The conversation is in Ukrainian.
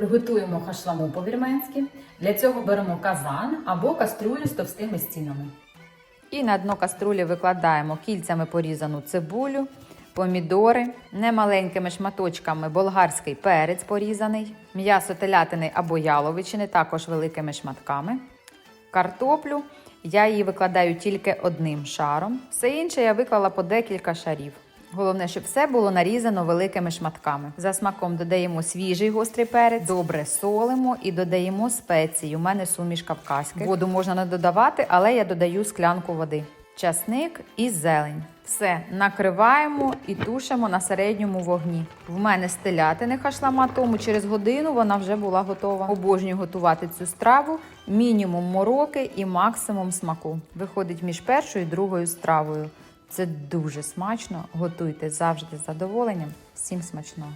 Приготуємо хашламу по-вірменськи. Для цього беремо казан або кастрюлю з товстими стінами. І на дно каструлі викладаємо кільцями порізану цибулю, помідори, немаленькими шматочками болгарський перець порізаний, м'ясо телятини або яловичини, також великими шматками, картоплю. Я її викладаю тільки одним шаром. Все інше я виклала по декілька шарів. Головне, щоб все було нарізано великими шматками. За смаком додаємо свіжий гострий перець, добре солимо і додаємо спеції. У мене суміш кавказьких. Воду можна не додавати, але я додаю склянку води. Часник і зелень. Все накриваємо і тушимо на середньому вогні. В мене з телятини хашлама, тому через годину вона вже була готова. Обожнюю готувати цю страву, мінімум мороки і максимум смаку. Виходить між першою і другою стравою. Це дуже смачно. Готуйте завжди з задоволенням. Всім смачного!